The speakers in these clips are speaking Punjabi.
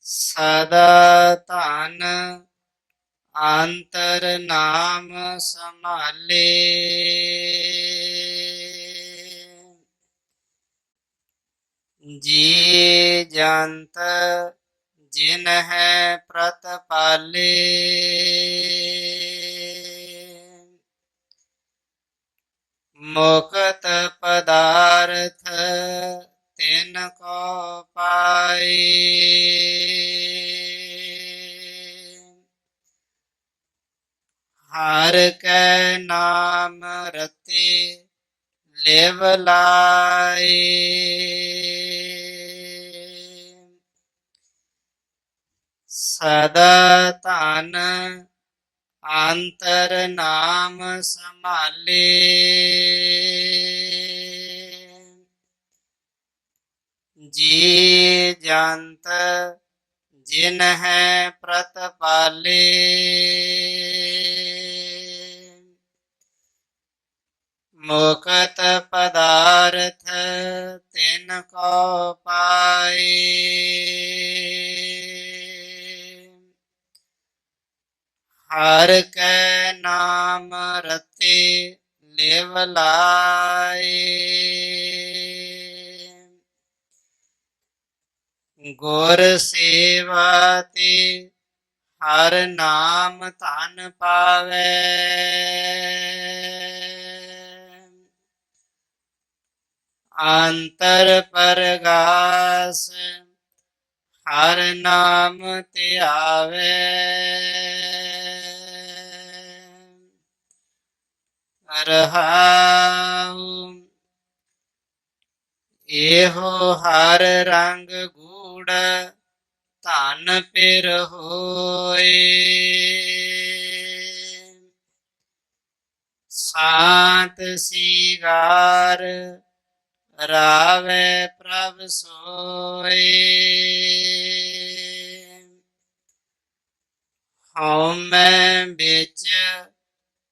ਸਦਾ ਧਨ ਅੰਤਰ ਨਾਮ ਸੰਭਾਲੇ। ਜੀ ਜੰਤ ਜਿਨ ਹੈ ਪ੍ਰਤਪਾਲੇ ਮੁਕਤ ਪਾਏ ਹਰ ਕੈ ਨਾਮ ਰਤੇ ਲਿਵ ਲਾਏ ਸਦਾ ਧਨ ਅੰਤਰ ਨਾਮ ਸੰਭਾਲੇ ਜੰਤ, ਜਿਨ ਹੈ ਪ੍ਰਤਪਾਲੇ ਮੁਕਤ ਪਦਾਰਥ ਤਿਨ ਕੋ ਪਾਏ। ਹਰ ਕੈ ਨਾਮ ਰਤੇ ਲਿਵ ਲਾਏ। ਗੁਰ ਸੇਵਾ ਤੇ ਹਰ ਨਾਮ ਧਨ ਪਾਵੇ। ਅੰਤਰ ਪਰਗਾਸ ਹਰ ਨਾਮ ਤੇ ਆਵੇ। ਰਹਾਉ ਇਹੋ ਹਰ ਰੰਗ ਗੂੜ ਧਨ ਪਿਰ ਹੋਏ। ਸਾਤ ਸੀਗਾਰ ਰਾਵੇ ਪ੍ਰਭ ਸੋਏ। ਹਉ ਮੈਂ ਵਿੱਚ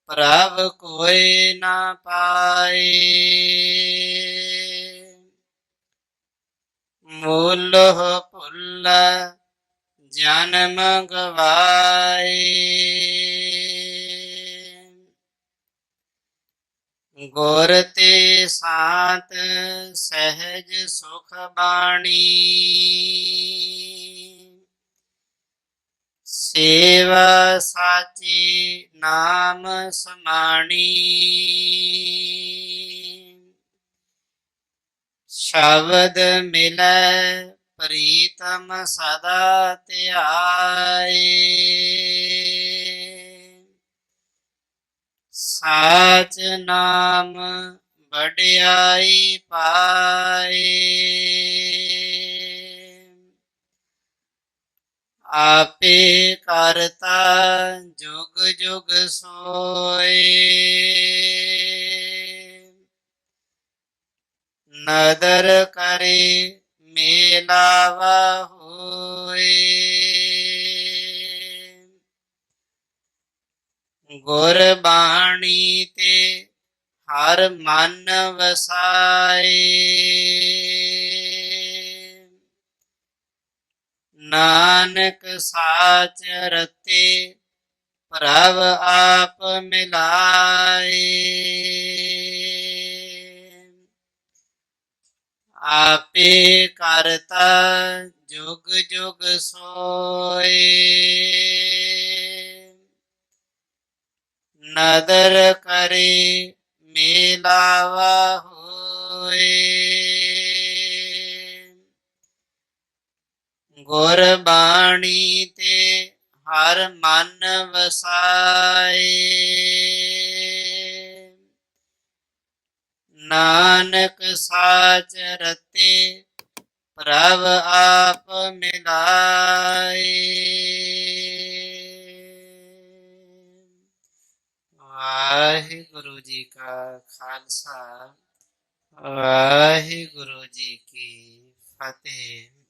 ਪ੍ਰਭ ਕੋਈ ਨਾ ਪਾਏ। ਮੂਲ ਭੁੱਲ ਜਨਮ ਗਵਾਏ। ਗੁਰ ਤੇ ਸਾਤ ਸਹਿਜ ਸੁਖ ਬਾਣੀ। ਸੇਵਾ ਸਾਚੀ ਨਾਮ ਸਮਾਣੀ। ਸ਼ਬਦ ਮਿਲੈ ਪ੍ਰੀਤਮ ਸਦਾ ਧਿਆਏ। ਸਾਚ ਨਾਮ ਵਡਿਆਈ ਪਾਏ। ਆਪੇ ਕਰਤਾ ਜੁਗ ਜੁਗ ਸੋਏ। ਨਦਰ ਕਰੇ, ਮੇਲਾਵਾ ਹੋਏ। ਗੁਰ ਬਾਣੀ ਤੇ ਹਰ ਮਨ ਵਸਾਏ। ਨਾਨਕ ਸਾਚ ਰਤੇ ਪ੍ਰਭ ਆਪ ਮਿਲਾਏ। ਆਪੇ ਕਰਤਾ ਜੁਗ ਜੁਗ ਸੋਏ। ਨਦਰ ਕਰੇ ਮੇਲਾਵਾ ਹੋਏ। ਗੁਰ ਬਾਣੀ ਤੇ ਹਰ ਮਨ ਵਸਾਏ। ਨਾਨਕ ਸਾਚ ਰਤੇ ਪ੍ਰਭ ਆਪ ਮਿਲਾਏ। ਵਾਹਿਗੁਰੂ ਜੀ ਕਾ ਖਾਲਸਾ ਵਾਹਿਗੁਰੂ ਜੀ ਕੀ ਫਤਿਹ।